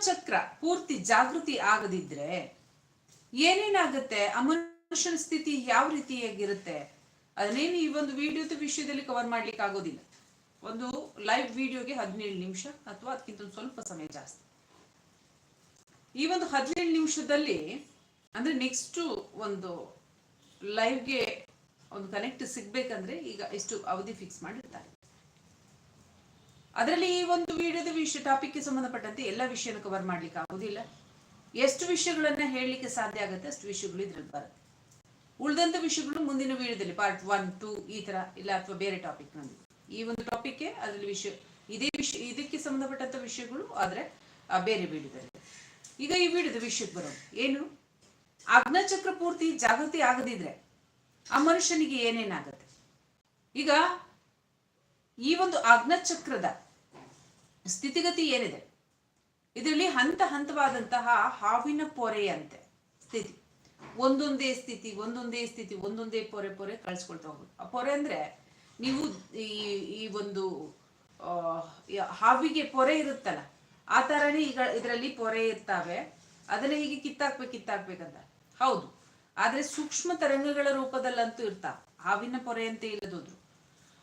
ಚಕ್ರ ಪೂರ್ತಿ ಜಾಗೃತಿ ಆಗದಿದ್ರೆ ಏನೇನಾಗುತ್ತೆ? ಅಮನುಷ್ಯನ ಮನುಷ್ಯನ ಸ್ಥಿತಿ ಯಾವ ರೀತಿಯಾಗಿರುತ್ತೆ? ಅದನ್ನೇನು ಈ ಒಂದು ವಿಡಿಯೋದ ವಿಷಯದಲ್ಲಿ ಕವರ್ ಮಾಡ್ಲಿಕ್ಕೆ ಆಗೋದಿಲ್ಲ. ಒಂದು ಲೈವ್ ವಿಡಿಯೋಗೆ ಹದಿನೇಳು ನಿಮಿಷ ಅಥವಾ ಅದಕ್ಕಿಂತ ಒಂದು ಸ್ವಲ್ಪ ಸಮಯ ಜಾಸ್ತಿ. ಈ ಒಂದು ಹದಿನೇಳು ನಿಮಿಷದಲ್ಲಿ ಅಂದ್ರೆ ನೆಕ್ಸ್ಟ್ ಒಂದು ಲೈವ್ಗೆ ಒಂದು ಕನೆಕ್ಟ್ ಸಿಗ್ಬೇಕಂದ್ರೆ ಈಗ ಇಷ್ಟು ಅವಧಿ ಫಿಕ್ಸ್ ಮಾಡಿರ್ತಾರೆ. ಅದರಲ್ಲಿ ಈ ಒಂದು ವಿಡಿಯೋದ ವಿಷಯ ಟಾಪಿಕ್ಗೆ ಸಂಬಂಧಪಟ್ಟಂತೆ ಎಲ್ಲ ವಿಷಯನ ಕವರ್ ಮಾಡ್ಲಿಕ್ಕೆ ಆಗೋದಿಲ್ಲ. ಎಷ್ಟು ವಿಷಯಗಳನ್ನ ಹೇಳಲಿಕ್ಕೆ ಸಾಧ್ಯ ಆಗುತ್ತೆ, ಅಷ್ಟು ವಿಷಯಗಳು ಇದ್ರಲ್ಲಿ ಬರುತ್ತೆ. ಉಳಿದಂತ ವಿಷಯಗಳು ಮುಂದಿನ ವಿಡಿಯೋದಲ್ಲಿ ಪಾರ್ಟ್ ಒನ್ ಟೂ ಈ ತರ ಇಲ್ಲ ಅಥವಾ ಬೇರೆ ಟಾಪಿಕ್ನಲ್ಲಿ ಈ ಒಂದು ಟಾಪಿಕ್ಗೆ ಅದರಲ್ಲಿ ವಿಷಯ, ಇದೇ ವಿಷಯ ಇದಕ್ಕೆ ಸಂಬಂಧಪಟ್ಟಂತ ವಿಷಯಗಳು ಆದ್ರೆ ಬೇರೆ ವಿಡಿಯೋದಲ್ಲಿ. ಈಗ ಈ ವಿಡಿಯೋದ ವಿಷಯಕ್ಕೆ ಬರೋದು ಏನು? ಅಗ್ನಚಕ್ರ ಪೂರ್ತಿ ಜಾಗೃತಿ ಆಗದಿದ್ರೆ ಆ ಮನುಷ್ಯನಿಗೆ ಏನೇನಾಗುತ್ತೆ? ಈಗ ಈ ಒಂದು ಅಗ್ನಚಕ್ರದ ಸ್ಥಿತಿಗತಿ ಏನಿದೆ? ಇದರಲ್ಲಿ ಹಂತ ಹಂತವಾದಂತಹ ಹಾವಿನ ಪೊರೆಯಂತೆ ಸ್ಥಿತಿ. ಒಂದೊಂದೇ ಸ್ಥಿತಿ ಒಂದೊಂದೇ ಸ್ಥಿತಿ, ಒಂದೊಂದೇ ಪೊರೆ ಪೊರೆ ಕಳ್ಸ್ಕೊಳ್ತಾ ಹೋಗುದು ಆ ಪೊರೆ ಅಂದ್ರೆ ನೀವು ಈ ಈ ಒಂದು ಹಾವಿಗೆ ಪೊರೆ ಇರುತ್ತಲ್ಲ, ಆ ತರನೇ ಈಗ ಇದರಲ್ಲಿ ಪೊರೆ ಇರ್ತಾವೆ. ಅದನ್ನ ಹೀಗೆ ಕಿತ್ತಾಕ್ಬೇಕು, ಕಿತ್ತಾಕ್ಬೇಕಂತ. ಹೌದು. ಆದ್ರೆ ಸೂಕ್ಷ್ಮ ತರಂಗಗಳ ರೂಪದಲ್ಲಂತೂ ಇರ್ತಾವ. ಹಾವಿನ ಪೊರೆ ಅಂತ ಇಲ್ಲದೋದ್ರು.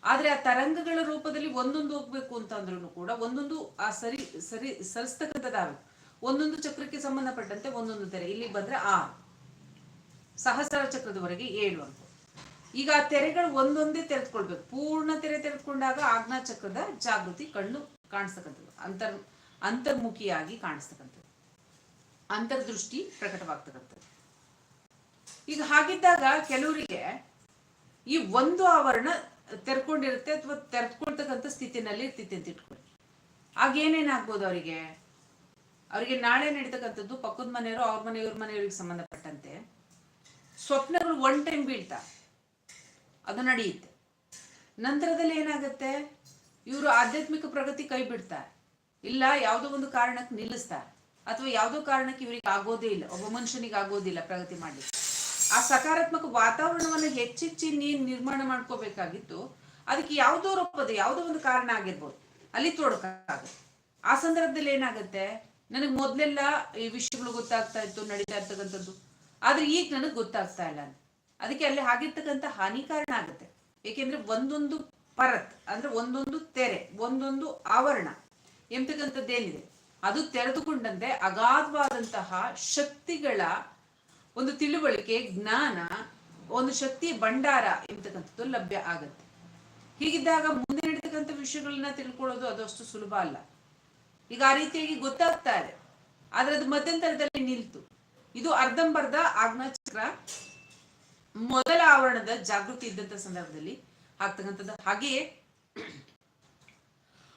ಆದ್ರೆ ಆ ತರಂಗಗಳ ರೂಪದಲ್ಲಿ ಒಂದೊಂದು ಹೋಗ್ಬೇಕು ಅಂತಂದ್ರೂ ಕೂಡ ಒಂದೊಂದು ಆ ಸರಿ ಸರಿ ಸರಿಸ್ತಕ್ಕಂಥದ್ದಾವೆ ಒಂದೊಂದು ಚಕ್ರಕ್ಕೆ ಸಂಬಂಧಪಟ್ಟಂತೆ ಒಂದೊಂದು ತೆರೆ. ಇಲ್ಲಿ ಬಂದ್ರೆ ಆರು ಸಹಸ್ರ ಚಕ್ರದವರೆಗೆ ಏಳು ಅಂತ. ಈಗ ಆ ತೆರೆಗಳು ಒಂದೊಂದೇ ತೆರೆದುಕೊಳ್ಬೇಕು. ಪೂರ್ಣ ತೆರೆ ತೆರೆದುಕೊಂಡಾಗ ಆಜ್ಞಾ ಚಕ್ರದ ಜಾಗೃತಿ ಕಣ್ಣು ಕಾಣಿಸ್ತಕ್ಕಂಥದ್ದು. ಅಂತರ್, ಅಂತರ್ಮುಖಿಯಾಗಿ ಕಾಣಿಸ್ತಕ್ಕಂಥದ್ದು. ಅಂತರ್ದೃಷ್ಟಿ ಪ್ರಕಟವಾಗ್ತಕ್ಕಂಥದ್ದು. ಈಗ ಹಾಗಿದ್ದಾಗ ಕೆಲವರಿಗೆ ಈ ಒಂದು ಆವರಣ ತೆರ್ಕೊಂಡಿರುತ್ತೆ ಅಥವಾ ತೆರೆದ್ಕೊಳ್ತಕ್ಕಂಥ ಸ್ಥಿತಿನಲ್ಲಿ ಇರ್ತಿತ್ತು ಅಂತ ಇಟ್ಕೊಳ್ಳಿ. ಆಗ ಏನೇನಾಗ್ಬೋದು ಅವರಿಗೆ? ಅವರಿಗೆ ನಾಳೆ ನಡೀತಕ್ಕಂಥದ್ದು ಪಕ್ಕದ ಮನೆಯವರು, ಅವ್ರ ಮನೆ ಇವ್ರ ಮನೆಯವ್ರಿಗೆ ಸಂಬಂಧಪಟ್ಟಂತೆ. ಸ್ವಪ್ನಗಳು ಒನ್ ಟೈಮ್ ಬೀಳ್ತಾ. ಅದು ನಡೆಯುತ್ತೆ. ನಂತರದಲ್ಲಿ ಏನಾಗುತ್ತೆ? ಇವರು ಆಧ್ಯಾತ್ಮಿಕ ಪ್ರಗತಿ ಕೈ ಬಿಡ್ತಾರೆ. ಇಲ್ಲ, ಯಾವುದೋ ಒಂದು ಕಾರಣಕ್ಕೆ ನಿಲ್ಲಿಸ್ತಾರೆ. ಅಥವಾ ಯಾವುದೋ ಕಾರಣಕ್ಕೆ ಇವರಿಗೆ ಆಗೋದೇ ಇಲ್ಲ. ಒಬ್ಬ ಮನುಷ್ಯನಿಗೆ ಆಗೋದಿಲ್ಲ ಪ್ರಗತಿ ಮಾಡಲಿಕ್ಕೆ. ಆ ಸಕಾರಾತ್ಮಕ ವಾತಾವರಣವನ್ನು ಹೆಚ್ಚೆಚ್ಚಿ ನೀನ್ ನಿರ್ಮಾಣ ಮಾಡ್ಕೋಬೇಕಾಗಿತ್ತು. ಅದಕ್ಕೆ ಯಾವುದೋ ರೂಪದ, ಯಾವುದೋ ಒಂದು ಕಾರಣ ಆಗಿರ್ಬೋದು. ಅಲ್ಲಿ ತೊಡಕಾಗ ಆ ಸಂದರ್ಭದಲ್ಲಿ ಏನಾಗುತ್ತೆ? ನನಗೆ ಮೊದಲೆಲ್ಲ ಈ ವಿಷಯಗಳು ಗೊತ್ತಾಗ್ತಾ ಇತ್ತು, ನಡೀತಾ ಇರ್ತಕ್ಕಂಥದ್ದು. ಆದ್ರೆ ಈಗ ನನಗೆ ಗೊತ್ತಾಗ್ತಾ ಇಲ್ಲ ಅದಕ್ಕೆ ಅಲ್ಲಿ ಆಗಿರ್ತಕ್ಕಂಥ ಹಾನಿಕಾರಣ ಆಗುತ್ತೆ. ಏಕೆಂದ್ರೆ ಒಂದೊಂದು ಪರತ್, ಅಂದ್ರೆ ಒಂದೊಂದು ತೆರೆ, ಒಂದೊಂದು ಆವರಣ ಎಂತಕ್ಕಂಥದ್ದೇನಿದೆ ಅದು ತೆರೆದುಕೊಂಡಂತೆ ಅಗಾಧವಾದಂತಹ ಶಕ್ತಿಗಳ ಒಂದು ತಿಳುವಳಿಕೆ, ಜ್ಞಾನ, ಒಂದು ಶಕ್ತಿ, ಭಂಡಾರ ಎಂತಕ್ಕಂಥದ್ದು ಲಭ್ಯ ಆಗತ್ತೆ. ಹೀಗಿದ್ದಾಗ ಮುಂದೆ ನಡೀತಕ್ಕಂಥ ವಿಷಯಗಳನ್ನ ತಿಳ್ಕೊಳ್ಳೋದು ಅದು ಅಷ್ಟು ಸುಲಭ ಅಲ್ಲ. ಈಗ ಆ ರೀತಿಯಾಗಿ ಗೊತ್ತಾಗ್ತಾ ಇದೆ. ಆದ್ರೆ ಅದು ಮಧ್ಯಂತರದಲ್ಲಿ ನಿಲ್ತು. ಇದು ಅರ್ಧಂಬರ್ಧ ಆಗ್ನಚಕ್ರ ಮೊದಲ ಆವರಣದ ಜಾಗೃತಿ ಇದ್ದಂತ ಸಂದರ್ಭದಲ್ಲಿ ಆಗ್ತಕ್ಕಂಥದ್ದು. ಹಾಗೆಯೇ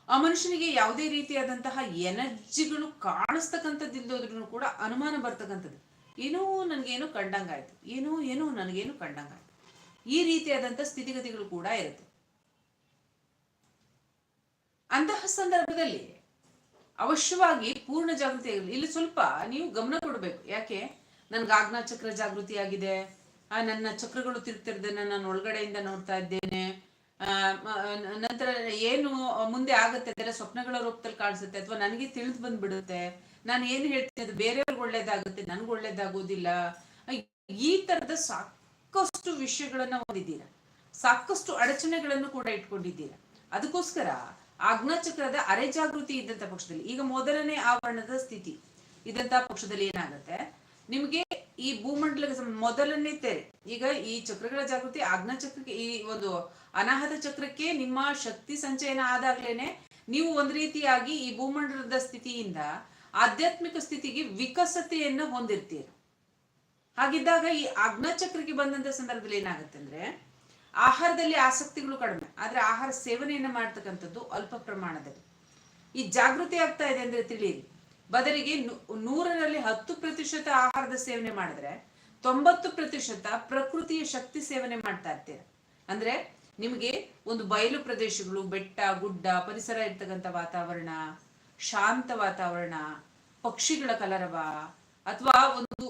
ಆ ಮನುಷ್ಯನಿಗೆ ಯಾವುದೇ ರೀತಿಯಾದಂತಹ ಎನರ್ಜಿಗಳು ಕಾಣಿಸ್ತಕ್ಕಂಥದ್ದಿಲ್ಲದ್ರೂ ಕೂಡ ಅನುಮಾನ ಬರ್ತಕ್ಕಂಥದ್ದು. ಏನೋ ನನಗೇನೋ ಕಂಡಂಗಾಯ್ತು. ಏನೋ ಏನೋ ನನಗೇನು ಕಂಡಂಗಾಯ್ತು. ಈ ರೀತಿಯಾದಂಥ ಸ್ಥಿತಿಗತಿಗಳು ಕೂಡ ಇರುತ್ತೆ. ಅಂತಹ ಸಂದರ್ಭದಲ್ಲಿ ಅವಶ್ಯವಾಗಿ ಪೂರ್ಣ ಜಾಗೃತಿ ಇಲ್ಲಿ ಸ್ವಲ್ಪ ನೀವು ಗಮನ ಕೊಡಬೇಕು. ಯಾಕೆ? ನನ್ಗೆ ಆಜ್ಞಾ ಚಕ್ರ ಜಾಗೃತಿ ಆಗಿದೆ ಆ, ನನ್ನ ಚಕ್ರಗಳು ತಿರುಗ್ತಿರ್ದೇನೆ ನಾನು ಒಳಗಡೆಯಿಂದ ನೋಡ್ತಾ ಇದ್ದೇನೆ. ನಂತರ ಏನು ಮುಂದೆ ಆಗುತ್ತೆ ಅದೆಲ್ಲ ಸ್ವಪ್ನಗಳ ರೂಪದಲ್ಲಿ ಕಾಣಿಸುತ್ತೆ ಅಥವಾ ನನಗೆ ತಿಳಿದು ಬಂದ್ಬಿಡುತ್ತೆ. ನಾನು ಏನು ಹೇಳ್ತೀನಿ ಅದು ಬೇರೆಯವ್ರಿಗೆ ಒಳ್ಳೇದಾಗುತ್ತೆ, ನನ್ಗೆ ಒಳ್ಳೇದಾಗೋದಿಲ್ಲ. ಈ ತರದ ಸಾಕಷ್ಟು ವಿಷಯಗಳನ್ನ ಹೊಂದಿದ್ದೀರ. ಸಾಕಷ್ಟು ಅಡಚಣೆಗಳನ್ನು ಕೂಡ ಇಟ್ಕೊಂಡಿದ್ದೀರಾ. ಅದಕ್ಕೋಸ್ಕರ ಆಜ್ಞಾಚಕ್ರದ ಅರೆ ಜಾಗೃತಿ ಇದ್ದಂತ ಪಕ್ಷದಲ್ಲಿ, ಈಗ ಮೊದಲನೇ ಆವರಣದ ಸ್ಥಿತಿ ಇದ್ದಂತ ಪಕ್ಷದಲ್ಲಿ ಏನಾಗುತ್ತೆ? ನಿಮಗೆ ಈ ಭೂಮಂಡಲಕ್ಕೆ ಮೊದಲನೇ ತೆರೆ, ಈಗ ಈ ಚಕ್ರಗಳ ಜಾಗೃತಿ ಆಜ್ಞಾ ಚಕ್ರಕ್ಕೆ ಈ ಒಂದು ಅನಾಹತ ಚಕ್ರಕ್ಕೆ ನಿಮ್ಮ ಶಕ್ತಿ ಸಂಚಯನ ಆದಾಗ್ಲೇನೆ ನೀವು ಒಂದ್ ರೀತಿಯಾಗಿ ಈ ಭೂಮಂಡಲದ ಸ್ಥಿತಿಯಿಂದ ಆಧ್ಯಾತ್ಮಿಕ ಸ್ಥಿತಿಗೆ ವಿಕಸತೆಯನ್ನು ಹೊಂದಿರ್ತೀರ. ಹಾಗಿದ್ದಾಗ ಈ ಅಗ್ನಚಕ್ರಕ್ಕೆ ಬಂದಂತ ಸಂದರ್ಭದಲ್ಲಿ ಏನಾಗುತ್ತೆ ಅಂದ್ರೆ ಆಹಾರದಲ್ಲಿ ಆಸಕ್ತಿಗಳು ಕಡಿಮೆ, ಆದ್ರೆ ಆಹಾರ ಸೇವನೆಯನ್ನ ಮಾಡ್ತಕ್ಕಂಥದ್ದು ಅಲ್ಪ ಪ್ರಮಾಣದಲ್ಲಿ. ಈ ಜಾಗೃತಿ ಆಗ್ತಾ ಇದೆ ಅಂದ್ರೆ ತಿಳಿಯಿರಿ. ಬದಲಿಗೆ ನೂರರಲ್ಲಿ ಹತ್ತು ಪ್ರತಿಶತ ಆಹಾರದ ಸೇವನೆ ಮಾಡಿದ್ರೆ ತೊಂಬತ್ತು ಪ್ರತಿಶತ ಪ್ರಕೃತಿಯ ಶಕ್ತಿ ಸೇವನೆ ಮಾಡ್ತಾ ಇರ್ತೀರ. ಅಂದ್ರೆ ನಿಮಗೆ ಒಂದು ಬಯಲು ಪ್ರದೇಶಗಳು, ಬೆಟ್ಟ, ಗುಡ್ಡ, ಪರಿಸರ ಇರ್ತಕ್ಕಂಥ ವಾತಾವರಣ, ಶಾಂತ ವಾತಾವರಣ, ಪಕ್ಷಿಗಳ ಕಲರವ, ಅಥವಾ ಒಂದು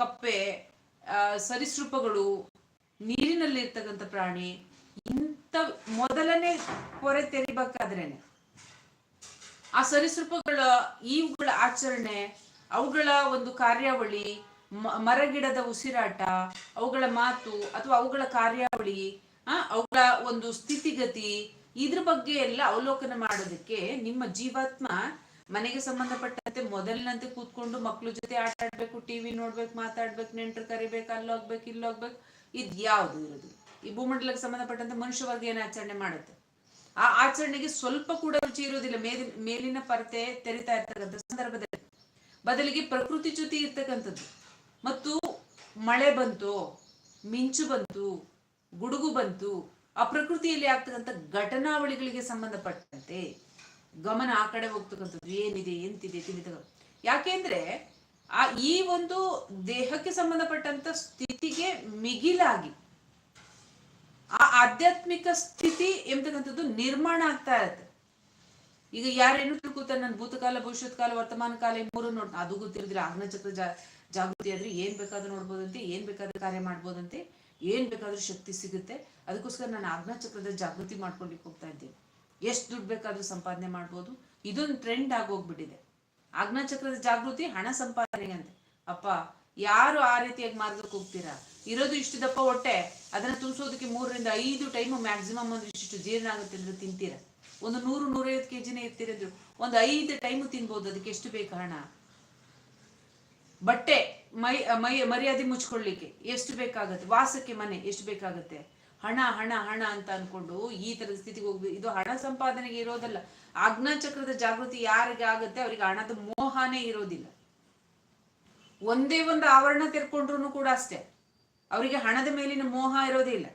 ಕಪ್ಪೆ ಸರಿಸೃಪಗಳು ನೀರಿನಲ್ಲಿ ಇರ್ತಕ್ಕಂಥ ಪ್ರಾಣಿ, ಇಂಥ ಮೊದಲನೇ ಕೊರೆ ತೆರಿಬೇಕಾದ್ರೇನೆ. ಆ ಸರಿಸೃಪಗಳ ಇವುಗಳ ಆಚರಣೆ, ಅವುಗಳ ಒಂದು ಕಾರ್ಯಾವಳಿ ಮರಗಿಡದ ಉಸಿರಾಟ, ಅವುಗಳ ಮಾತು, ಅಥವಾ ಅವುಗಳ ಕಾರ್ಯಾವಳಿ ಅವುಗಳ ಒಂದು ಸ್ಥಿತಿಗತಿ ಇದ್ರ ಬಗ್ಗೆ ಎಲ್ಲ ಅವಲೋಕನ ಮಾಡೋದಕ್ಕೆ ನಿಮ್ಮ ಜೀವಾತ್ಮ ಮನೆಗೆ ಸಂಬಂಧಪಟ್ಟಂತೆ ಮೊದಲಿನಂತೆ ಕೂತ್ಕೊಂಡು ಮಕ್ಳ ಜೊತೆ ಆಟ ಆಡ್ಬೇಕು, ಟಿವಿ ನೋಡ್ಬೇಕು, ಮಾತಾಡ್ಬೇಕು, ನೆಂಟರು ಕರಿಬೇಕು, ಅಲ್ಲೋಗ್ಬೇಕು, ಇಲ್ಲೋಗ್ಬೇಕು, ಇದ್ ಯಾವ್ದು ಇರೋದು? ಈ ಭೂಮಂಡಲಕ್ಕೆ ಸಂಬಂಧಪಟ್ಟಂತೆ ಮನುಷ್ಯ ವರ್ಗ ಏನ್ ಆಚರಣೆ ಮಾಡುತ್ತೆ? ಆ ಆಚರಣೆಗೆ ಸ್ವಲ್ಪ ಕೂಡ ರುಚಿ ಇರೋದಿಲ್ಲ. ಮೇಲಿನ ಮೇಲಿನ ಪರತೆ ತೆರಿತಾ ಇರ್ತಕ್ಕಂಥ ಸಂದರ್ಭದಲ್ಲಿ. ಬದಲಿಗೆ ಪ್ರಕೃತಿ ಜೊತೆ ಇರ್ತಕ್ಕಂಥದ್ದು. ಮತ್ತು ಮಳೆ ಬಂತು, ಮಿಂಚು ಬಂತು ಗುಡುಗು ಬಂತು. ಆ ಪ್ರಕೃತಿಯಲ್ಲಿ ಆಗ್ತಕ್ಕಂಥ ಘಟನಾವಳಿಗಳಿಗೆ ಸಂಬಂಧಪಟ್ಟಂತೆ ಗಮನ ಆ ಕಡೆ ಹೋಗ್ತಕ್ಕಂಥದ್ದು ಏನಿದೆ, ಎಂತಿದೆ ತಿಳಿದ. ಯಾಕೆಂದ್ರೆ ಆ ಈ ಒಂದು ದೇಹಕ್ಕೆ ಸಂಬಂಧಪಟ್ಟಂತ ಸ್ಥಿತಿಗೆ ಮಿಗಿಲಾಗಿ, ಆ ಆಧ್ಯಾತ್ಮಿಕ ಸ್ಥಿತಿ ಎಂಬತಕ್ಕಂಥದ್ದು ನಿರ್ಮಾಣ ಆಗ್ತಾ ಇರುತ್ತೆ. ಈಗ ಯಾರೇನು ತಿಳ್ಕೊತಾರೆ ನಾನು ಭೂತಕಾಲ, ಭವಿಷ್ಯತ್ ಕಾಲ, ವರ್ತಮಾನ ಕಾಲ ಮೂರು ನೋಡ್ ಅದು ಗೊತ್ತಿರೋದಿಲ್ಲ. ಆಗ್ನಚಕ್ರ ಜಾಗೃತಿ ಆದ್ರೆ ಏನ್ ಬೇಕಾದ್ರೂ ನೋಡ್ಬೋದಂತೆ, ಏನ್ ಬೇಕಾದ್ರೂ ಕಾರ್ಯ ಮಾಡ್ಬೋದಂತೆ. ಏನ್ ಬೇಕಾದ್ರೂ ಶಕ್ತಿ ಸಿಗುತ್ತೆ. ಅದಕ್ಕೋಸ್ಕರ ನಾನು ಆಜ್ಞಾಚಕ್ರದ ಜಾಗೃತಿ ಮಾಡ್ಕೊಳ್ಳಿಕ್ಕೆ ಹೋಗ್ತಾ ಇದ್ದೀನಿ. ಎಷ್ಟು ದುಡ್ಡು ಬೇಕಾದ್ರೂ ಸಂಪಾದನೆ ಮಾಡ್ಬೋದು. ಇದೊಂದು ಟ್ರೆಂಡ್ ಆಗೋಗ್ಬಿಟ್ಟಿದೆ. ಆಜ್ಞಾಚಕ್ರದ ಜಾಗೃತಿ, ಹಣ ಸಂಪಾದನೆ ಅಂತೆ. ಅಪ್ಪ, ಯಾರು ಆ ರೀತಿಯಾಗಿ ಮಾರ್ಗಕ್ಕೆ ಹೋಗ್ತೀರಾ? ಇರೋದು ಇಷ್ಟು ದಪ್ಪ ಹೊಟ್ಟೆ. ಅದನ್ನ ತುಂಬಿಸೋದಕ್ಕೆ ಮೂರರಿಂದ ಐದು ಟೈಮ್ ಮ್ಯಾಕ್ಸಿಮಮ್ ಅಂದ್ರೆ ಇಷ್ಟು ಜೀರ್ಣ ಆಗುತ್ತೆ ಅಂದ್ರೆ ತಿಂತೀರ? ಒಂದು ನೂರು, ನೂರೈವತ್ತು ಕೆ ಜಿನೇ ಇರ್ತಿರೋದು ಒಂದು ಐದು ಟೈಮು ತಿನ್ಬೋದು. ಅದಕ್ಕೆ ಎಷ್ಟು ಬೇಕು ಹಣ? ಬಟ್ಟೆ. ಮೈ ಮೈ, ಮರ್ಯಾದೆ ಮುಚ್ಕೊಳ್ಳಿಕ್ಕೆ ಎಷ್ಟು ಬೇಕಾಗುತ್ತೆ? ವಾಸಕ್ಕೆ ಮನೆ ಎಷ್ಟು ಬೇಕಾಗುತ್ತೆ? ಹಣ ಹಣ ಹಣ ಅಂತ ಅನ್ಕೊಂಡು ಈ ತರದ ಸ್ಥಿತಿಗೆ ಹೋಗ್ಬೇಕು ಇದು ಹಣ ಸಂಪಾದನೆಗೆ ಇರೋದಲ್ಲ. ಆಜ್ಞಾಚಕ್ರದ ಜಾಗೃತಿ ಯಾರಿಗೆ ಆಗುತ್ತೆ? ಅವರಿಗೆ ಹಣದ ಮೋಹನೇ ಇರೋದಿಲ್ಲ. ಒಂದೇ ಒಂದು ಆವರಣ ತೆರ್ಕೊಂಡ್ರು ಕೂಡ ಅಷ್ಟೇ. ಅವರಿಗೆ ಹಣದ ಮೇಲಿನ ಮೋಹ ಇರೋದೇ ಇಲ್ಲ.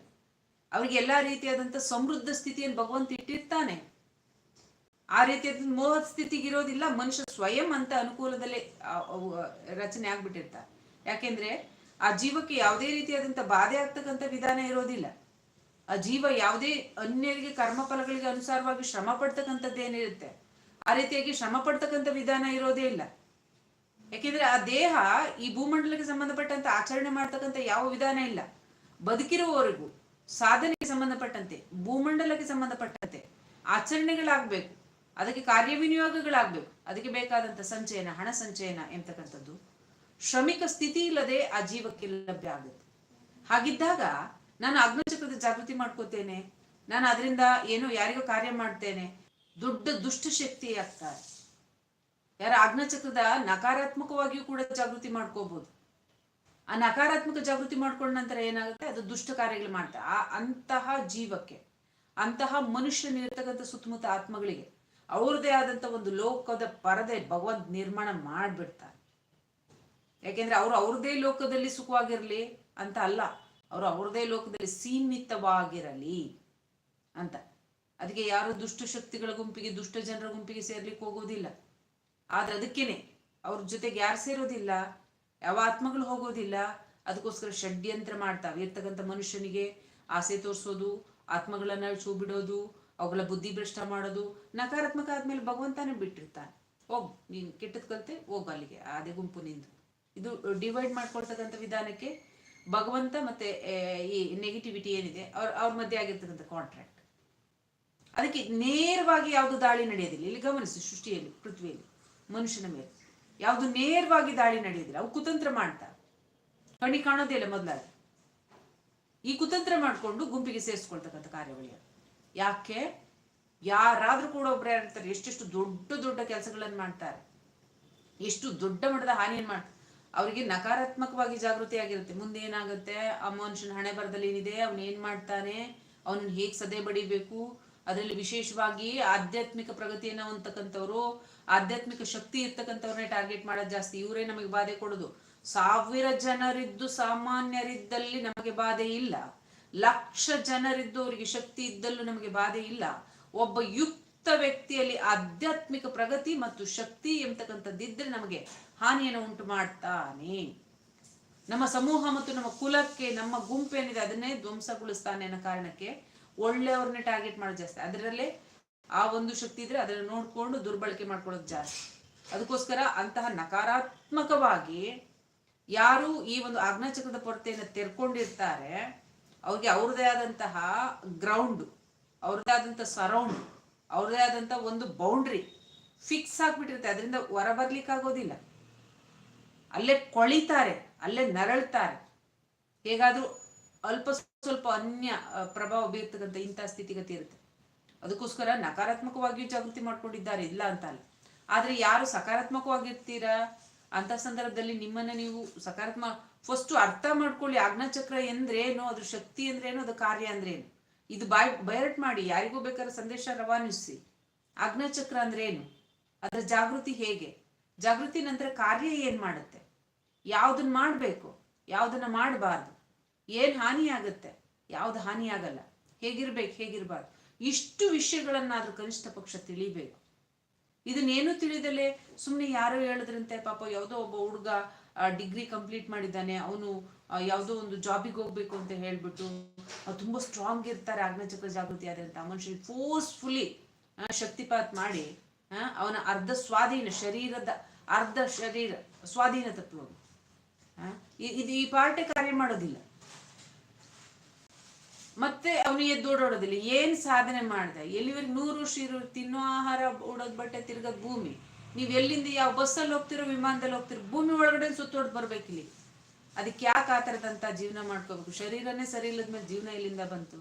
ಅವರಿಗೆ ಎಲ್ಲಾ ರೀತಿಯಾದಂತ ಸಮೃದ್ಧ ಸ್ಥಿತಿಯನ್ನು ಭಗವಂತ ಇಟ್ಟಿರ್ತಾನೆ. ಆ ರೀತಿಯಾದ ಮೋಹದ ಸ್ಥಿತಿಗೆ ಇರೋದಿಲ್ಲ, ಮನುಷ್ಯ ಸ್ವಯಂ ಅಂತ ಅನುಕೂಲದಲ್ಲೇ ರಚನೆ ಆಗ್ಬಿಟ್ಟಿರ್ತ. ಯಾಕೆಂದ್ರೆ ಆ ಜೀವಕ್ಕೆ ಯಾವುದೇ ರೀತಿಯಾದಂತ ಬಾಧೆ ಆಗ್ತಕ್ಕಂಥ ವಿಧಾನ ಇರೋದಿಲ್ಲ. ಆ ಜೀವ ಯಾವುದೇ ಅನ್ಯರಿಗೆ ಕರ್ಮಫಲಗಳಿಗೆ ಅನುಸಾರವಾಗಿ ಶ್ರಮ ಪಡ್ತಕ್ಕಂಥದ್ದು ಏನಿರುತ್ತೆ? ಆ ರೀತಿಯಾಗಿ ಶ್ರಮ ಪಡ್ತಕ್ಕಂಥ ವಿಧಾನ ಇರೋದೇ ಇಲ್ಲ. ಯಾಕೆಂದ್ರೆ ಆ ದೇಹ ಈ ಭೂಮಂಡಲಕ್ಕೆ ಸಂಬಂಧಪಟ್ಟಂತ ಆಚರಣೆ ಮಾಡ್ತಕ್ಕಂಥ ಯಾವ ವಿಧಾನ ಇಲ್ಲ. ಬದುಕಿರುವವರೆಗೂ ಸಾಧನೆಗೆ ಸಂಬಂಧಪಟ್ಟಂತೆ, ಭೂಮಂಡಲಕ್ಕೆ ಸಂಬಂಧಪಟ್ಟಂತೆ, ಆಚರಣೆಗಳಾಗ್ಬೇಕು. ಅದಕ್ಕೆ ಕಾರ್ಯವಿನಿಯೋಗಗಳಾಗಬೇಕು. ಅದಕ್ಕೆ ಬೇಕಾದಂಥ ಸಂಚಯನ, ಹಣ ಸಂಚಯನ ಎಂತಕ್ಕಂಥದ್ದು. ಶ್ರಮಿಕ ಸ್ಥಿತಿ ಇಲ್ಲದೆ ಆ ಜೀವಕ್ಕೆ ಲಭ್ಯ ಆಗುತ್ತೆ. ಹಾಗಿದ್ದಾಗ ನಾನು ಅಗ್ನಚಕ್ರದ ಜಾಗೃತಿ ಮಾಡ್ಕೋತೇನೆ. ನಾನು ಅದರಿಂದ ಏನೋ ಯಾರಿಗೋ ಕಾರ್ಯ ಮಾಡ್ತೇನೆ. ದೊಡ್ಡ ದುಷ್ಟ ಶಕ್ತಿ ಆಗ್ತಾರೆ. ಯಾರ ಅಗ್ನಚಕ್ರದ ನಕಾರಾತ್ಮಕವಾಗಿಯೂ ಕೂಡ ಜಾಗೃತಿ ಮಾಡ್ಕೋಬಹುದು ಆ ನಕಾರಾತ್ಮಕ ಜಾಗೃತಿ ಮಾಡ್ಕೊಂಡ ನಂತರ ಏನಾಗುತ್ತೆ? ಅದು ದುಷ್ಟ ಕಾರ್ಯಗಳು ಮಾಡ್ತಾರೆ ಆ ಅಂತಹ ಜೀವಕ್ಕೆ, ಅಂತಹ ಮನುಷ್ಯನಿರ್ತಕ್ಕಂಥ ಸುತ್ತಮುತ್ತ ಆತ್ಮಗಳಿಗೆ ಅವ್ರದೇ ಆದಂತ ಒಂದು ಲೋಕದ ಪರದೆ ಭಗವಂತ ನಿರ್ಮಾಣ ಮಾಡ್ಬಿಡ್ತಾರೆ. ಯಾಕೆಂದ್ರೆ ಅವ್ರು ಅವ್ರದೇ ಲೋಕದಲ್ಲಿ ಸುಖವಾಗಿರಲಿ ಅಂತ ಅಲ್ಲ, ಅವರು ಅವ್ರದೇ ಲೋಕದಲ್ಲಿ ಸೀಮಿತವಾಗಿರಲಿ ಅಂತ. ಅದಕ್ಕೆ ಯಾರು ದುಷ್ಟ ಶಕ್ತಿಗಳ ಗುಂಪಿಗೆ, ದುಷ್ಟ ಜನರ ಗುಂಪಿಗೆ ಸೇರ್ಲಿಕ್ಕೆ ಹೋಗೋದಿಲ್ಲ. ಆದ್ರೆ ಅದಕ್ಕೇನೆ ಅವ್ರ ಜೊತೆಗೆ ಯಾರು ಸೇರೋದಿಲ್ಲ, ಯಾವ ಆತ್ಮಗಳು ಹೋಗೋದಿಲ್ಲ, ಅದಕ್ಕೋಸ್ಕರ ಷಡ್ಯಂತ್ರ ಮಾಡ್ತಾವೆ ಇರ್ತಕ್ಕಂಥ ಮನುಷ್ಯನಿಗೆ ಆಸೆ ತೋರಿಸೋದು, ಆತ್ಮಗಳನ್ನ ಚೂ ಬಿಡೋದು ಅವುಗಳ ಬುದ್ಧಿ ಭ್ರಷ್ಟ ಮಾಡೋದು ನಕಾರಾತ್ಮಕ ಆದ್ಮೇಲೆ ಭಗವಂತನೇ ಬಿಟ್ಟಿರ್ತಾನೆ. ಹೋಗ್, ನೀನ್ ಕೆಟ್ಟದ್ ಕಲ್ತೆ, ಹೋಗು ಅಲ್ಲಿಗೆ ಅದೇ ಗುಂಪು ನಿಂದು. ಇದು ಡಿವೈಡ್ ಮಾಡ್ಕೊಳ್ತಕ್ಕಂಥ ವಿಧಾನಕ್ಕೆ ಭಗವಂತ ಮತ್ತೆ ಈ ನೆಗೆಟಿವಿಟಿ ಏನಿದೆ, ಅವ್ರ ಅವ್ರ ಮಧ್ಯೆ ಆಗಿರ್ತಕ್ಕಂಥ ಕಾಂಟ್ರಾಕ್ಟ್ ಅದಕ್ಕೆ ನೇರವಾಗಿ ಯಾವುದು ದಾಳಿ ನಡೆಯೋದಿಲ್ಲ. ಇಲ್ಲಿ ಗಮನಿಸಿ ಸೃಷ್ಟಿಯಲ್ಲಿ, ಪೃಥ್ವಿಯಲ್ಲಿ, ಮನುಷ್ಯನ ಮೇಲೆ. ಯಾವುದು ನೇರವಾಗಿ ದಾಳಿ ನಡೆಯೋದಿಲ್ಲ. ಅವು ಕುತಂತ್ರ ಮಾಡ್ತಾ. ಕಣಿ ಕಾಣೋದೇ ಇಲ್ಲ ಮೊದಲಾಗಿ ಈ ಕುತಂತ್ರ ಮಾಡಿಕೊಂಡು ಗುಂಪಿಗೆ ಸೇರಿಸ್ಕೊಳ್ತಕ್ಕಂಥ ಕಾರ್ಯವಳಿ ಅದು. ಯಾಕೆ? ಯಾರಾದ್ರೂ ಕೂಡ ಒಬ್ರು ಇರ್ತಾರೆ. ಎಷ್ಟೆಷ್ಟು ದೊಡ್ಡ ದೊಡ್ಡ ಕೆಲಸಗಳನ್ನು ಮಾಡ್ತಾರೆ. ಎಷ್ಟು ದೊಡ್ಡ ಮಟ್ಟದ ಹಾನಿಯನ್ನು ಮಾಡ್ತಾರೆ ಅವರಿಗೆ ನಕಾರಾತ್ಮಕವಾಗಿ ಜಾಗೃತಿ ಆಗಿರುತ್ತೆ. ಮುಂದೆ ಏನಾಗುತ್ತೆ? ಆ ಮನುಷ್ಯನ ಹಣೆ ಬರದಲ್ಲಿ ಏನಿದೆ? ಅವನು ಏನ್ ಮಾಡ್ತಾನೆ? ಅವನನ್ನು ಹೇಗ್ ಸದೆ ಬಡಿಬೇಕು? ಅದರಲ್ಲಿ ವಿಶೇಷವಾಗಿ ಆಧ್ಯಾತ್ಮಿಕ ಪ್ರಗತಿಯನ್ನು ಅಂತಕ್ಕಂಥವ್ರು ಆಧ್ಯಾತ್ಮಿಕ ಶಕ್ತಿ ಇರ್ತಕ್ಕಂಥವ್ರನ್ನೇ ಟಾರ್ಗೆಟ್ ಮಾಡೋದು ಜಾಸ್ತಿ. ಇವರೇ ನಮಗೆ ಬಾಧೆ ಕೊಡೋದು. ಸಾವಿರ ಜನರಿದ್ದು ಸಾಮಾನ್ಯರಿದ್ದಲ್ಲಿ ನಮಗೆ ಬಾಧೆ ಇಲ್ಲ. ಲಕ್ಷ ಜನರಿದ್ದು ಅವರಿಗೆ ಶಕ್ತಿ ಇದ್ದಲ್ಲೂ ನಮಗೆ ಬಾಧೆ ಇಲ್ಲ. ಒಬ್ಬ ಯುಕ್ತ ವ್ಯಕ್ತಿಯಲ್ಲಿ ಆಧ್ಯಾತ್ಮಿಕ ಪ್ರಗತಿ ಮತ್ತು ಶಕ್ತಿ ಎಂಬತಕ್ಕಂಥದ್ದಿದ್ರೆ ನಮಗೆ ಹಾನಿಯನ್ನು ಉಂಟು ಮಾಡ್ತಾನೆ. ನಮ್ಮ ಸಮೂಹ ಮತ್ತು ನಮ್ಮ ಕುಲಕ್ಕೆ, ನಮ್ಮ ಗುಂಪೇನಿದೆ ಅದನ್ನೇ ಧ್ವಂಸಗೊಳಿಸ್ತಾನೆ ಅನ್ನೋ ಕಾರಣಕ್ಕೆ ಒಳ್ಳೆಯವ್ರನ್ನೇ ಟಾರ್ಗೆಟ್ ಮಾಡೋದು ಜಾಸ್ತಿ. ಅದರಲ್ಲೇ ಆ ಒಂದು ಶಕ್ತಿ ಇದ್ರೆ ಅದನ್ನ ನೋಡ್ಕೊಂಡು ದುರ್ಬಳಕೆ ಮಾಡ್ಕೊಳ್ಳೋದು ಜಾಸ್ತಿ. ಅದಕ್ಕೋಸ್ಕರ ಅಂತಹ ನಕಾರಾತ್ಮಕವಾಗಿ ಯಾರು ಈ ಒಂದು ಅಗ್ನಚಕ್ರದ ಕೊರತೆಯನ್ನು ತೆರ್ಕೊಂಡಿರ್ತಾರೆ ಅವ್ರಿಗೆ ಅವ್ರದೇ ಆದಂತಹ ಗ್ರೌಂಡ್ ಅವ್ರದೇ ಆದಂಥ ಸರೌಂಡ್ ಅವ್ರದೇ ಆದಂಥ ಒಂದು ಬೌಂಡ್ರಿ ಫಿಕ್ಸ್ ಆಗ್ಬಿಟ್ಟಿರುತ್ತೆ. ಅದರಿಂದ ಹೊರ ಬರ್ಲಿಕ್ಕಾಗೋದಿಲ್ಲ ಅಲ್ಲೇ ಕೊಳಿತಾರೆ, ಅಲ್ಲೇ ನರಳ್ತಾರೆ. ಹೇಗಾದ್ರೂ ಅಲ್ಪ ಸ್ವಲ್ಪ ಅನ್ಯ ಪ್ರಭಾವ ಬೀರ್ತಕ್ಕಂಥ ಇಂಥ ಸ್ಥಿತಿಗತಿ ಇರುತ್ತೆ. ಅದಕ್ಕೋಸ್ಕರ ನಕಾರಾತ್ಮಕವಾಗಿಯೂ ಜಾಗೃತಿ ಮಾಡ್ಕೊಂಡಿದ್ದಾರೆ. ಇಲ್ಲ ಅಂತ ಅಲ್ಲ ಆದ್ರೆ ಯಾರು ಸಕಾರಾತ್ಮಕವಾಗಿರ್ತೀರಾ? ಅಂತ ಸಂದರ್ಭದಲ್ಲಿ ನಿಮ್ಮನ್ನ ನೀವು ಸಕಾರಾತ್ಮಕ ಫಸ್ಟ್ ಅರ್ಥ ಮಾಡ್ಕೊಳ್ಳಿ ಎಂದ್ರೆ ಏನು ಅದ್ರ ಶಕ್ತಿ ಅಂದ್ರೇನು ಅದು ಕಾರ್ಯ ಅಂದ್ರೇನು ಇದು ಬಾಯ್ ಬಯರ್ಟ್ ಮಾಡಿ, ಯಾರಿಗೂ ಬೇಕಾದ್ರೆ ಸಂದೇಶ ರವಾನಿಸಿ. ಅಂದ್ರೆ ಅಂದ್ರೇನು? ಅದರ ಜಾಗೃತಿ ಹೇಗೆ? ಜಾಗೃತಿ ನಂತರ ಕಾರ್ಯ ಏನ್ ಮಾಡುತ್ತೆ? ಯಾವ್ದನ್ನ ಮಾಡಬೇಕು? ಯಾವ್ದನ್ನ ಮಾಡಬಾರ್ದು? ಏನ್ ಹಾನಿ ಆಗುತ್ತೆ ಯಾವ್ದು ಹಾನಿ ಆಗಲ್ಲ ಹೇಗಿರ್ಬೇಕು, ಹೇಗಿರ್ಬಾರ್ದು? ಇಷ್ಟು ವಿಷಯಗಳನ್ನಾದ್ರೂ ಕನಿಷ್ಠ ಪಕ್ಷ ತಿಳಿಬೇಕು. ಇದನ್ನೇನು ತಿಳಿದಲೆ? ಸುಮ್ಮನೆ ಯಾರೋ ಹೇಳಿದ್ರಂತೆ, ಪಾಪ ಯಾವುದೋ ಒಬ್ಬ ಹುಡುಗ ಡಿಗ್ರಿ ಕಂಪ್ಲೀಟ್ ಮಾಡಿದ್ದಾನೆ, ಅವನು ಯಾವುದೋ ಒಂದು ಜಾಬಿಗೆ ಹೋಗ್ಬೇಕು ಅಂತ ಹೇಳ್ಬಿಟ್ಟು ತುಂಬಾ ಸ್ಟ್ರಾಂಗ್ ಇರ್ತಾರೆ ಆಗ್ನಚಕ್ರ ಜಾಗೃತಿ ಆದಂತ ಆ ಮನುಷ್ಯನಿಗೆ ಫೋರ್ಸ್ಫುಲಿ ಶಕ್ತಿಪಾತ್ ಮಾಡಿ ಅವನ ಅರ್ಧ ಸ್ವಾಧೀನ ಶರೀರದ, ಅರ್ಧ ಶರೀರ, ಸ್ವಾಧೀನ ತತ್ವ ಇದು ಈ ಪಾರ್ಟಿ ಕಾರ್ಯ ಮಾಡೋದಿಲ್ಲ. ಮತ್ತೆ ಅವನು ಎದ್ದೋಡೋಡೋದಿಲ್ಲ ಏನ್ ಸಾಧನೆ ಮಾಡ್ದೆ? ಎಲ್ಲಿವರೆಗೆ ನೂರು ಶಿರು ತಿನ್ನೋ ಆಹಾರ, ಓಡೋದ್ ಬಟ್ಟೆ, ತಿರ್ಗದ್ ಭೂಮಿ. ನೀವ್ ಎಲ್ಲಿಂದ ಯಾವ ಬಸ್ಸಲ್ಲಿ ಹೋಗ್ತಿರೋ ವಿಮಾನದಲ್ಲಿ ಹೋಗ್ತಿರೋ ಭೂಮಿ ಒಳಗಡೆ ಸುತ್ತೋಡ್ ಬರ್ಬೇಕಿಲ್ಲಿ ಅದಕ್ಕೆ ಯಾಕೆ ಆ ಥರದಂತ ಜೀವನ ಮಾಡ್ಕೋಬೇಕು? ಶರೀರನೇ ಸರಿ ಇಲ್ಲದ್ಮೇಲೆ ಜೀವನ ಎಲ್ಲಿಂದ ಬಂತು?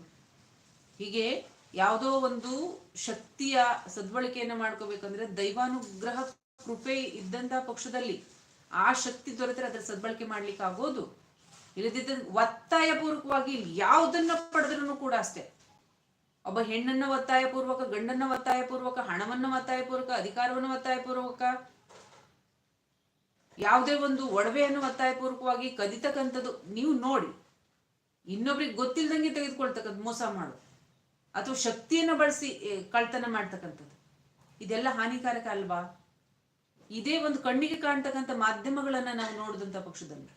ಹೀಗೆ ಯಾವುದೋ ಒಂದು ಶಕ್ತಿಯ ಸದ್ಬಳಕೆಯನ್ನ ಮಾಡ್ಕೋಬೇಕಂದ್ರೆ ದೈವಾನುಗ್ರಹ ಕೃಪೆ ಇದ್ದಂತ ಪಕ್ಷದಲ್ಲಿ ಆ ಶಕ್ತಿ ದೊರೆತರೆ ಅದರ ಸದ್ಬಳಕೆ ಮಾಡ್ಲಿಕ್ಕೆ ಆಗೋದು ಇಲ್ಲದಿದ್ದ ಒತ್ತಾಯ ಪೂರ್ವಕವಾಗಿ ಯಾವುದನ್ನ ಪಡೆದ್ರೂ ಕೂಡ ಅಷ್ಟೇ. ಒಬ್ಬ ಹೆಣ್ಣನ್ನು ಒತ್ತಾಯ ಪೂರ್ವಕ ಗಂಡನ್ನ ಒತ್ತಾಯ ಪೂರ್ವಕ ಹಣವನ್ನ ಒತ್ತಾಯ ಪೂರ್ವಕ ಅಧಿಕಾರವನ್ನು ಒತ್ತಾಯ ಪೂರ್ವಕ ಯಾವುದೇ ಒಂದು ಒಡವೆಯನ್ನು ಒತ್ತಾಯ ಪೂರ್ವಕವಾಗಿ ಕದಿತಕ್ಕಂಥದ್ದು ನೀವು ನೋಡಿ. ಇನ್ನೊಬ್ರಿಗೆ ಗೊತ್ತಿಲ್ದಂಗೆ ತೆಗೆದುಕೊಳ್ತಕ್ಕಂಥ ಮೋಸ ಮಾಡು. ಅಥವಾ ಶಕ್ತಿಯನ್ನು ಬಳಸಿ ಕಳ್ತನ ಮಾಡ್ತಕ್ಕಂಥದ್ದು. ಇದೆಲ್ಲ ಹಾನಿಕಾರಕ ಅಲ್ವಾ? ಇದೇ ಒಂದು ಕಣ್ಣಿಗೆ ಕಾಣ್ತಕ್ಕಂಥ ಮಾಧ್ಯಮಗಳನ್ನ ನಾವು ನೋಡಿದಂಥ ಪಕ್ಷದಲ್ಲಿ.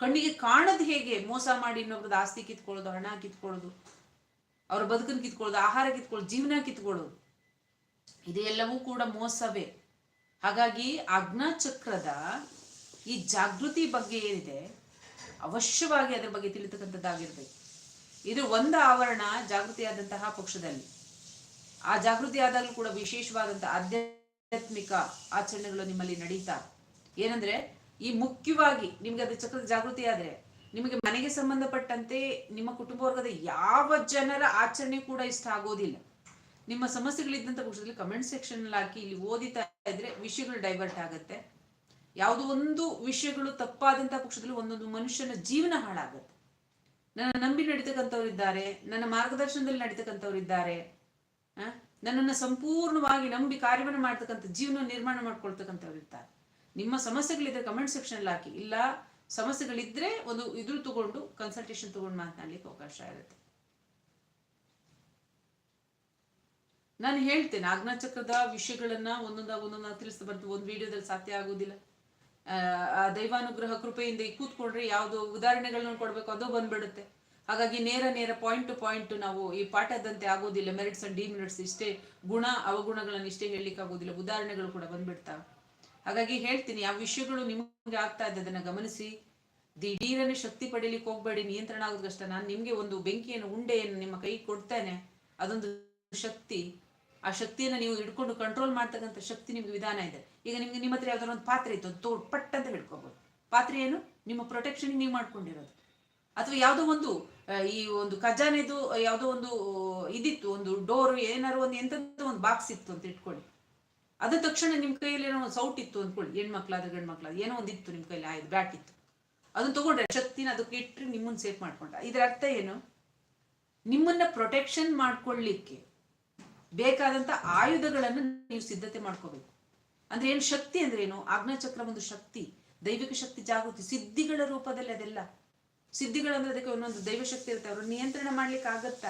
ಕಣ್ಣಿಗೆ ಕಾಣದ್ ಹೇಗೆ? ಮೋಸ ಮಾಡಿ ಇನ್ನೊಬ್ರದ್ದು ಆಸ್ತಿ ಕಿತ್ಕೊಳ್ಳೋದು, ಹಣ ಕಿತ್ಕೊಳ್ಳೋದು. ಅವ್ರ ಬದುಕನ್ನು ಕಿತ್ಕೊಳ್ಳೋದು, ಆಹಾರ ಕಿತ್ಕೊಳ್ಳೋದು, ಜೀವನ ಕಿತ್ಕೊಳ್ಳೋದು. ಇದೆಲ್ಲವೂ ಕೂಡ ಮೋಸವೇ. ಹಾಗಾಗಿ ಚಕ್ರದ ಈ ಜಾಗೃತಿ ಬಗ್ಗೆ ಏನಿದೆ, ಅವಶ್ಯವಾಗಿ ಅದರ ಬಗ್ಗೆ ತಿಳಿತಕ್ಕಂಥದ್ದಾಗಿರ್ಬೇಕು. ಇದು ಒಂದು ಆವರಣ ಜಾಗೃತಿಯಾದಂತಹ ಪಕ್ಷದಲ್ಲಿ. ಆ ಜಾಗೃತಿ ಆದಾಗಲೂ ಕೂಡ ವಿಶೇಷವಾದಂತಹ ಆಧ್ಯಾತ್ಮಿಕ ಆಚರಣೆಗಳು ನಿಮ್ಮಲ್ಲಿ ನಡೀತಾ. ಏನಂದ್ರೆ, ಈ ಮುಖ್ಯವಾಗಿ ನಿಮ್ಗೆ ಅದ್ರ ಚಕ್ರದ ಜಾಗೃತಿ ಆದ್ರೆ ನಿಮಗೆ ಮನೆಗೆ ಸಂಬಂಧಪಟ್ಟಂತೆ ನಿಮ್ಮ ಕುಟುಂಬ ವರ್ಗದ ಯಾವ ಜನರ ಆಚರಣೆ ಕೂಡ ಇಷ್ಟ ಆಗೋದಿಲ್ಲ. ನಿಮ್ಮ ಸಮಸ್ಯೆಗಳಿದ್ದಂಥ ಪಕ್ಷದಲ್ಲಿ ಕಮೆಂಟ್ ಸೆಕ್ಷನ್ ಹಾಕಿ, ಇಲ್ಲಿ ಓದಿತಾ ಇದ್ರೆ ವಿಷಯಗಳು ಡೈವರ್ಟ್ ಆಗುತ್ತೆ. ಯಾವುದೋ ಒಂದು ವಿಷಯಗಳು ತಪ್ಪಾದಂಥ ಪಕ್ಷದಲ್ಲಿ ಒಂದೊಂದು ಮನುಷ್ಯನ ಜೀವನ ಹಾಳಾಗುತ್ತೆ. ನನ್ನ ನಂಬಿ ನಡೀತಕ್ಕಂಥವ್ರು ಇದ್ದಾರೆ ನನ್ನ ಮಾರ್ಗದರ್ಶನದಲ್ಲಿ ನಡೀತಕ್ಕಂಥವ್ರು ಇದ್ದಾರೆ ಆ? ನನ್ನನ್ನು ಸಂಪೂರ್ಣವಾಗಿ ನಂಬಿ ಕಾರ್ಯವನ್ನು ಮಾಡ್ತಕ್ಕಂಥ ಜೀವನ ನಿರ್ಮಾಣ ಮಾಡ್ಕೊಳ್ತಕ್ಕಂಥವ್ರು ಇರ್ತಾರೆ ನಿಮ್ಮ ಸಮಸ್ಯೆಗಳಿದ್ರೆ ಕಮೆಂಟ್ ಸೆಕ್ಷನ್ ಹಾಕಿ, ಇಲ್ಲ ಸಮಸ್ಯೆಗಳಿದ್ರೆ ಒಂದು ಇದ್ರ ತಗೊಂಡು ಕನ್ಸಲ್ಟೇಷನ್ ತಗೊಂಡು ಮಾತನಾಡ್ಲಿಕ್ಕೆ ಅವಕಾಶ ಇರುತ್ತೆ. ನಾನು ಹೇಳ್ತೇನೆ ಆಜ್ಞಾಚಕ್ರದ ವಿಷಯಗಳನ್ನ ಒಂದೊಂದ ಒಂದೊಂದ ತಿಳಿಸ್ತಾ ಬರ್ತೀವಿ ಒಂದು ವಿಡಿಯೋದಲ್ಲಿ ಸಾಧ್ಯ ಆಗೋದಿಲ್ಲ. ಆ, ಆ ದೈವಾನುಗ್ರಹ ಕೃಪೆಯಿಂದ ಈ ಕೂತ್ಕೊಂಡ್ರೆ ಯಾವ್ದು ಉದಾಹರಣೆಗಳನ್ನ ಕೊಡ್ಬೇಕು ಅದು ಬಂದ್ಬಿಡುತ್ತೆ. ಹಾಗಾಗಿ ನೇರ ನೇರ ಪಾಯಿಂಟ್ ಟು ಪಾಯಿಂಟ್ ನಾವು ಈ ಪಾಠದಂತೆ ಆಗೋದಿಲ್ಲ ಮೆರಿಟ್ಸ್ ಅಂಡ್ ಡಿಮೆರಿಟ್ಸ್ ಇಷ್ಟೇ ಗುಣ ಅವಗುಣಗಳನ್ನ ಇಷ್ಟೇ ಹೇಳಲಿಕ್ಕೆ ಆಗೋದಿಲ್ಲ ಉದಾಹರಣೆಗಳು ಕೂಡ ಬಂದ್ಬಿಡ್ತಾವೆ. ಹಾಗಾಗಿ ಹೇಳ್ತೀನಿ, ಆ ವಿಷಯಗಳು ನಿಮಗೆ ಆಗ್ತಾ ಇದ್ದದನ್ನ ಗಮನಿಸಿ. ದಿಢೀರನೆ ಶಕ್ತಿ ಪಡೀಲಿಕ್ಕೆ ಹೋಗ್ಬೇಡಿ, ನಿಯಂತ್ರಣ ಆಗೋದಷ್ಟ ನಾನು ನಿಮ್ಗೆ ಒಂದು ಬೆಂಕಿಯನ್ನು, ಉಂಡೆಯನ್ನು ನಿಮ್ಮ ಕೈ ಕೊಡ್ತೇನೆ. ಅದೊಂದು ಶಕ್ತಿ. ಆ ಶಕ್ತಿಯನ್ನು ನೀವು ಹಿಡ್ಕೊಂಡು ಕಂಟ್ರೋಲ್ ಮಾಡ್ತಕ್ಕಂಥ ಶಕ್ತಿ ನಿಮ್ಗೆ ವಿಧಾನ ಇದೆ. ಈಗ ನಿಮ್ಗೆ ನಿಮ್ಮ ಹತ್ರ ಯಾವ್ದಾರ ಒಂದು ಪಾತ್ರೆ ಇತ್ತು ತೋಡ್, ಪಟ್ ಅಂತ ಹಿಡ್ಕೋಬಹುದು ಪಾತ್ರೆ ಏನು? ನಿಮ್ಮ ಪ್ರೊಟೆಕ್ಷನ್ ನೀವು ಮಾಡ್ಕೊಂಡಿರೋದು. ಅಥವಾ ಯಾವುದೋ ಒಂದು ಈ ಒಂದು ಖಜಾನೆದು, ಯಾವುದೋ ಒಂದು ಇದಿತ್ತು, ಒಂದು ಡೋರ್ ಏನಾರು ಒಂದು ಎಂತದ್ದು ಒಂದು ಬಾಕ್ಸ್ ಇತ್ತು ಅಂತ ಇಟ್ಕೊಳ್ಳಿ. ಅದ ತಕ್ಷಣ ನಿಮ್ಮ ಕೈಯಲ್ಲಿ ಏನೋ ಒಂದು ಸೌಟ್ ಇತ್ತು ಅಂದ್ಕೊಳ್ಳಿ ಹೆಣ್ಮಕ್ಳಾದ ಗಂಡ್ಮಕ್ಳಾದ ಏನೋ ಒಂದು ಇತ್ತು ನಿಮ್ಮ ಕೈಯಲ್ಲಿ, ಆಯ್ತು, ಬ್ಯಾಟ್ ಇತ್ತು. ಅದನ್ನ ತಗೊಂಡ್ರೆ ಶಕ್ತಿನ ಅದಕ್ಕೆ ಇಟ್ಟರೆ ನಿಮ್ಮನ್ನ ಸೇಫ್ ಮಾಡ್ಕೊಂಡ ಇದರ ಅರ್ಥ ಏನು? ನಿಮ್ಮನ್ನ ಪ್ರೊಟೆಕ್ಷನ್ ಮಾಡ್ಕೊಳ್ಳಿಕ್ಕೆ ಬೇಕಾದಂತ ಆಯುಧಗಳನ್ನು ನೀವು ಸಿದ್ಧತೆ ಮಾಡ್ಕೋಬೇಕು. ಅಂದ್ರೆ ಏನು ಶಕ್ತಿ ಅಂದ್ರೆ ಏನು? ಆಜ್ಞಾಚಕ್ರ ಒಂದು ಶಕ್ತಿ, ದೈವಿಕ ಶಕ್ತಿ ಜಾಗೃತಿ, ಸಿದ್ಧಿಗಳ ರೂಪದಲ್ಲಿ ಅದೆಲ್ಲ. ಸಿದ್ಧಿಗಳಂದ್ರೆ ಅದಕ್ಕೆ ಒಂದೊಂದು ದೈವ ಶಕ್ತಿ ಇರುತ್ತೆ. ಅವ್ರನ್ನ ನಿಯಂತ್ರಣ ಮಾಡ್ಲಿಕ್ಕೆ ಆಗತ್ತಾ?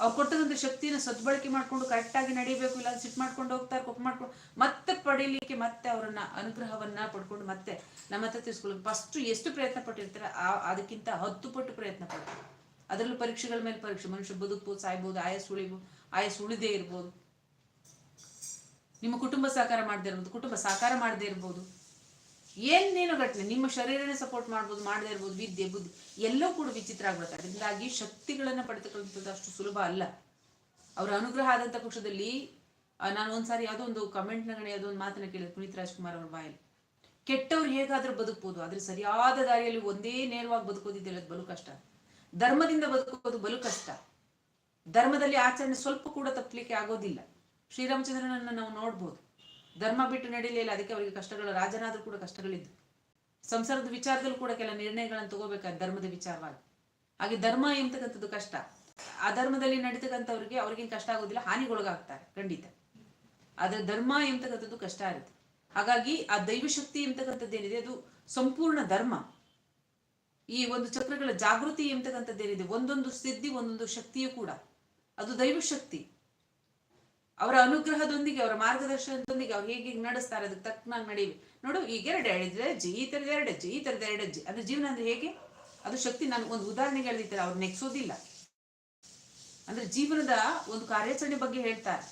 ಅವ್ರು ಕೊಟ್ಟದಂತ ಶಕ್ತಿನ ಸದ್ಬಳಕೆ ಮಾಡ್ಕೊಂಡು ಕರೆಕ್ಟಾಗಿ ನಡಿಬೇಕು, ಇಲ್ಲ ಸಿಟ್ ಮಾಡ್ಕೊಂಡು ಹೋಗ್ತಾರೆ ಕೊಪ್ಪು ಮಾಡ್ಕೊಂಡು ಮತ್ತೆ ಪಡೀಲಿಕ್ಕೆ ಮತ್ತೆ ಅವರನ್ನ ಅನುಗ್ರಹವನ್ನ ಪಡ್ಕೊಂಡು ಮತ್ತೆ ನಮ್ಮ ಹತ್ರ ತಿಳ್ಸ್ಕೊಳ್ಳೋದು ಫಸ್ಟ್ ಎಷ್ಟು ಪ್ರಯತ್ನ ಪಟ್ಟಿರ್ತಾರೆ, ಆ, ಅದಕ್ಕಿಂತ ಹತ್ತು ಪಟ್ಟು ಪ್ರಯತ್ನ ಪಡ್ತಾರೆ ಅದರಲ್ಲೂ ಪರೀಕ್ಷೆಗಳ ಮೇಲೆ ಪರೀಕ್ಷೆ, ಮನುಷ್ಯ ಬದುಕ್ಬೋದು, ಸಾಯ್ಬೋದು ಆಯಸ್ ಉಳಿಬೋದು ಆಯಸ್ ಉಳಿದೇ ಇರ್ಬೋದು. ನಿಮ್ಮ ಕುಟುಂಬ ಸಹಕಾರ ಮಾಡದೇ ಇರ್ಬೋದು, ಕುಟುಂಬ ಸಹಕಾರ ಮಾಡದೇ ಇರ್ಬೋದು. ಏನೇನೋ ಘಟನೆ ನಿಮ್ಮ ಶರೀರನೇ ಸಪೋರ್ಟ್ ಮಾಡ್ಬೋದು, ಮಾಡದೇ ಇರ್ಬೋದು, ವಿದ್ಯೆ, ಬುದ್ಧಿ, ಎಲ್ಲವೂ ಕೂಡ ವಿಚಿತ್ರ ಆಗ್ಬಿಡುತ್ತೆ. ಅದರಿಂದಾಗಿ ಶಕ್ತಿಗಳನ್ನ ಪಡೆದುಕೊಳ್ಳುವಂಥದ್ದು ಅಷ್ಟು ಸುಲಭ ಅಲ್ಲ. ಅವರ ಅನುಗ್ರಹ ಆದಂಥ ಪಕ್ಷದಲ್ಲಿ ನಾನು ಒಂದ್ಸಾರಿ ಯಾವುದೋ ಒಂದು ಕಮೆಂಟ್ ನಗಣೆ ಯಾವುದೋ ಒಂದು ಮಾತನ್ನ ಕೇಳಿದೆ ಪುನೀತ್ ರಾಜ್ಕುಮಾರ್ ಅವ್ರ ಬಾಯಲ್ಲಿ. ಕೆಟ್ಟವ್ರು ಹೇಗಾದ್ರೂ ಬದುಕ್ಬೋದು, ಆದ್ರೆ ಸರಿಯಾದ ದಾರಿಯಲ್ಲಿ ಒಂದೇ ನೇರವಾಗಿ ಬದುಕೋದಿದ್ದೆಲ್ಲ ಬಲು ಕಷ್ಟ. ಧರ್ಮದಿಂದ ಬದುಕೋದು ಬಲು ಕಷ್ಟ. ಧರ್ಮದಲ್ಲಿ ಆಚರಣೆ ಸ್ವಲ್ಪ ಕೂಡ ತಪ್ಪಲಿಕ್ಕೆ ಆಗೋದಿಲ್ಲ. ಶ್ರೀರಾಮಚಂದ್ರನನ್ನ ನಾವು ನೋಡ್ಬೋದು. ಧರ್ಮ ಬಿಟ್ಟು ನಡೀಲಿಲ್ಲ, ಅದಕ್ಕೆ ಅವರಿಗೆ ಕಷ್ಟಗಳು, ರಾಜನಾದ್ರೂ ಕೂಡ ಕಷ್ಟಗಳಿದ್ದು ಸಂಸಾರದ ವಿಚಾರದಲ್ಲೂ ಕೂಡ ಕೆಲ ನಿರ್ಣಯಗಳನ್ನು ತಗೋಬೇಕಾದ ಧರ್ಮದ ವಿಚಾರವಾಗಿ ಹಾಗೆ ಧರ್ಮ ಎಂಬತಕ್ಕಂಥದ್ದು ಕಷ್ಟ. ಆ ಧರ್ಮದಲ್ಲಿ ನಡೀತಕ್ಕಂಥವ್ರಿಗೆ ಅವ್ರಿಗೇನು ಕಷ್ಟ ಆಗೋದಿಲ್ಲ, ಹಾನಿಗೊಳಗಾಗ್ತಾರೆ, ಖಂಡಿತ. ಆದ್ರೆ ಧರ್ಮ ಎಂಬತಕ್ಕಂಥದ್ದು ಕಷ್ಟ ಇರುತ್ತೆ ಹಾಗಾಗಿ ಆ ದೈವಶಕ್ತಿ ಎಂಬತಕ್ಕಂಥದ್ದು ಏನಿದೆ ಅದು ಸಂಪೂರ್ಣ ಧರ್ಮ. ಈ ಒಂದು ಚಕ್ರಗಳ ಜಾಗೃತಿ ಎಂಬತಕ್ಕಂಥದ್ದೇನಿದೆ, ಒಂದೊಂದು ಸಿದ್ಧಿ, ಒಂದೊಂದು ಶಕ್ತಿಯೂ ಕೂಡ. ಅದು ದೈವಶಕ್ತಿ. ಅವರ ಅನುಗ್ರಹದೊಂದಿಗೆ, ಅವರ ಮಾರ್ಗದರ್ಶನದೊಂದಿಗೆ ಅವ್ರು ಹೇಗೆ ನಡೆಸ್ತಾರೆ ಅದಕ್ಕೆ ತಕ್ಕನಾಗಿ ನಡೀವಿ. ನೋಡು, ಈಗ ಎರಡು ಹೇಳಿದ್ರೆ, ಜಿ ಈ ಥರದ ಎರಡು, ಜಿ ಈ ಥರದ ಎರಡು, ಜಿ ಅದು ಜೀವನ ಅಂದ್ರೆ ಹೇಗೆ? ಅದು ಶಕ್ತಿ ನಾನು ಒಂದು ಉದಾಹರಣೆಗೆ ಹೇಳಿದ್ದಾರೆ, ಅವ್ರು ನೆಗ್ಸೋದಿಲ್ಲ. ಅಂದ್ರೆ ಜೀವನದ ಒಂದು ಕಾರ್ಯಾಚರಣೆ ಬಗ್ಗೆ ಹೇಳ್ತಾರೆ.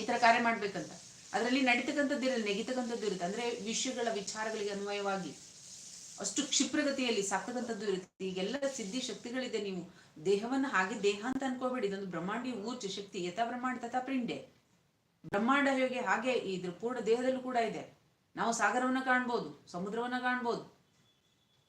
ಈ ತರ ಕಾರ್ಯ ಮಾಡ್ಬೇಕಂತ. ಅದರಲ್ಲಿ ನಡೀತಕ್ಕಂಥದ್ದು ಇರಲಿ, ನೆಗಿತಕ್ಕಂಥದ್ದು ಇರುತ್ತೆ. ಅಂದ್ರೆ ವಿಷಯಗಳ ವಿಚಾರಗಳಿಗೆ ಅನ್ವಯವಾಗಿ. ಅಷ್ಟು ಕ್ಷಿಪ್ರಗತಿಯಲ್ಲಿ ಸಾಕ್ತಕ್ಕಂಥದ್ದು ಇರುತ್ತೆ. ಈಗೆಲ್ಲ ಸಿದ್ಧಿ ಶಕ್ತಿಗಳಿದೆ ನೀವು. ದೇಹವನ್ನ ಹಾಗೆ ದೇಹ ಅಂತ ಅನ್ಕೋಬೇಡಿ. ಇದೊಂದು ಬ್ರಹ್ಮಾಂಡಿ ಊರ್ಜ ಶಕ್ತಿ, ಯಥಾ ಬ್ರಹ್ಮಾಂಡ, ತಥಾ ಪ್ರಿಂಡೆ ಬ್ರಹ್ಮಾಂಡ ಹೇಗೆ, ಹಾಗೆ ಇದ್ರ ಪೂರ್ಣ ದೇಹದಲ್ಲೂ ಕೂಡ ಇದೆ. ನಾವು ಸಾಗರವನ್ನ ಕಾಣ್ಬೋದು, ಸಮುದ್ರವನ್ನ ಕಾಣ್ಬೋದು,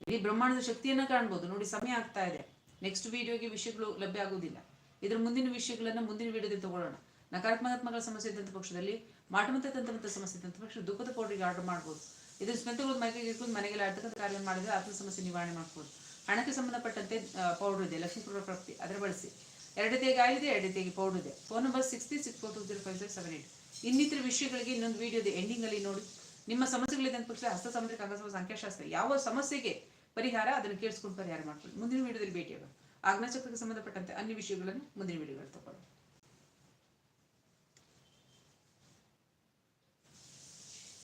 ಇಡೀ ಬ್ರಹ್ಮಾಂಡದ ಶಕ್ತಿಯನ್ನ ಕಾಣ್ಬೋದು. ನೋಡಿ, ಸಮಯ ಆಗ್ತಾ ಇದೆ. ನೆಕ್ಸ್ಟ್ ವಿಡಿಯೋಗೆ ವಿಷಯಗಳು ಲಭ್ಯ ಆಗುವುದಿಲ್ಲ. ಇದ್ರ ಮುಂದಿನ ವಿಷಯಗಳನ್ನ ಮುಂದಿನ ವಿಡಿಯೋದಲ್ಲಿ ತಗೊಳ್ಳೋಣ. ನಕಾರಾತ್ಮಕಾತ್ಮಕಗಳ ಸಮಸ್ಯೆ ಇದ್ದಂಥ ಪಕ್ಷದಲ್ಲಿ ಮಾಟಮತ ತಂತ್ರಮಂತ ಸಮಸ್ಯೆ ಇದ್ದಂಥ ಪಕ್ಷ ದುಃಖದ ಪೌಡ್ರಿಗೆ ಆರ್ಡರ್ ಮಾಡ್ಬೋದು. ಇದ್ರ ಸ್ಮೆಂತಗಳು ಮೈಕಿಗೆ ಇಟ್ಕೊಂಡು ಮನೆಗೆಲ್ಲ ಆಡ್ತಕ್ಕಂಥ ಕಾರ್ಯ ಮಾಡಿದ್ರೆ ಆತ್ಮ ಸಮಸ್ಯೆ ನಿವಾರಣೆ ಮಾಡ್ಬೋದು. ಹಣಕ್ಕೆ ಸಂಬಂಧಪಟ್ಟಂತೆ ಪೌಡರ್ ಇದೆ ಲಕ್ಷ್ಮೀಪುರ ಪ್ರಾಪ್ತಿ ಅದರ ಬಳಸಿ. ಎರಡತೆಗೆ ಆಗಿದೆ ಇದೆ ಎರಡತೆಗೆ ಪೌಡರ್ ಇದೆ. Phone number six three six four two zero five six seven eight ಇನ್ನಿತರ ವಿಷಯಗಳಿಗೆ ಇನ್ನೊಂದು ವಿಡಿಯೋ ಇದೆ ಎಂಡಿಂಗ್ ಅಲ್ಲಿ ನೋಡಿ. ನಿಮ್ಮ ಸಮಸ್ಯೆಗಳಿದೆ ಅಂತ ಪಕ್ಷ ಹಸ್ತ ಸಾಮುದ್ರಿಕ ಅಂಗಸಮ ಸಂಖ್ಯಾಶಾಸ್ತ್ರ. ಯಾವ ಸಮಸ್ಯೆಗೆ ಪರಿಹಾರ, ಅದನ್ನು ಕೇಳಿಸ್ಕೊಂಡು ಪರಿಹಾರ ಮಾಡ್ಕೊಳ್ಳಿ. ಮುಂದಿನ ವಿಡಿಯೋದಲ್ಲಿ ಭೇಟಿಯಾಗೋಣ. ಆಗ್ನಚಕ್ರಕ್ಕೆ ಸಂಬಂಧಪಟ್ಟಂತೆ ಅನ್ಯ ವಿಷಯಗಳನ್ನು ಮುಂದಿನ ವಿಡಿಯೋಗಳು ತಗೊಳ್ಳಿ.